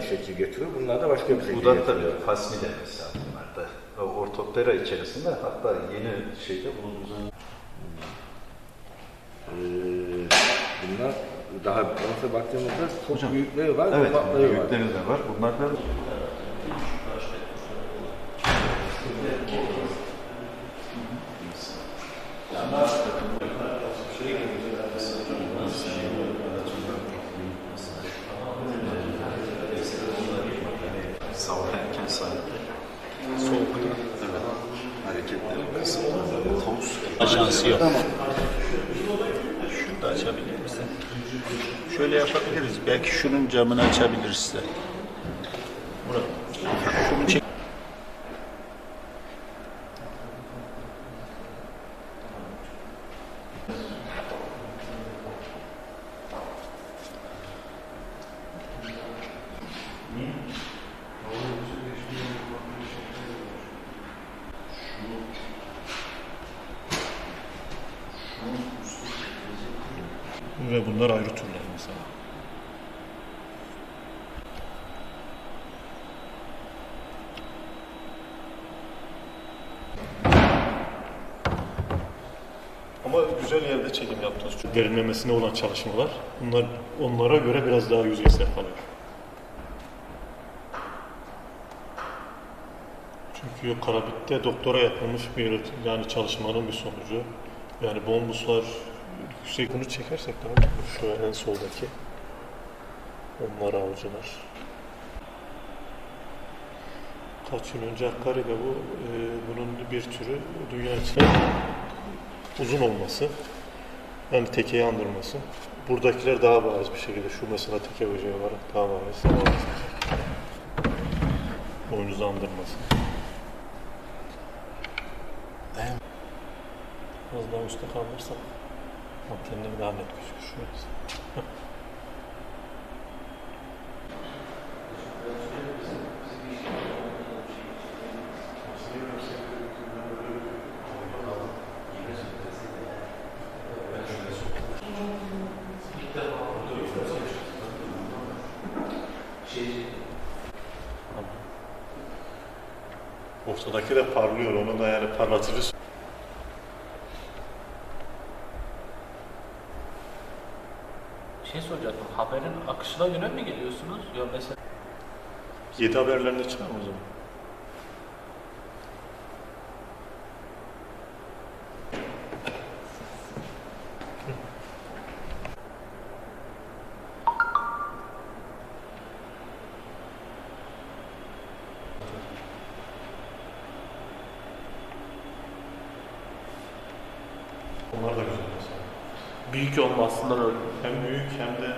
şekil getiriyor. Bunlar da başka bir şekil Bu da getiriyor. tabii fasmi denmesi bunlarda. O Ortoptera içerisinde hatta yeni şeyde bulunduğumuz Ee, bunlar daha orta baktığımızda çok Hocam, büyükleri var, Evet, ufakları var. büyükleri de var. Bunlar da sabah erken saatte soğukta evet hareketleri kısıtlı tavus ajansı yok. Şunu da açabilir misin? Şöyle yapabiliriz. Belki şunun camını açabiliriz de. Murat, şunu çek. Ve bunlar ayrı türler mesela. Ama güzel yerde çekim yaptınız. Çünkü derinlemesine olan çalışmalar, bunlar onlara göre biraz daha yüzeysel kalıyor. Çünkü Karabük'te doktora yapılmış bir yani çalışmanın bir sonucu. Yani bombuslar yüksek bunu çekersek daha şu en soldaki. Onlar avcılar. Kaç yıl önce Hakkari'de bu e, bunun bir türü dünya içinde uzun olması. Yani tekeyi andırması. Buradakiler daha bariz bir şekilde. Şu mesela teke böceği var. Daha bariz. Daha bariz. Boynuzu andırması. Az daha üstte kalırsa antenleri daha net gözükür. Şurası. Ortadaki de parlıyor. Onu da yani parlatıcı Şey soracaktım, haberin akışına göre mi geliyorsunuz? Yok mesela 7 haberlerinde çıkar mı o zaman? Onlar da güzel mesela. Büyük olmasından öyle. Hem büyük hem de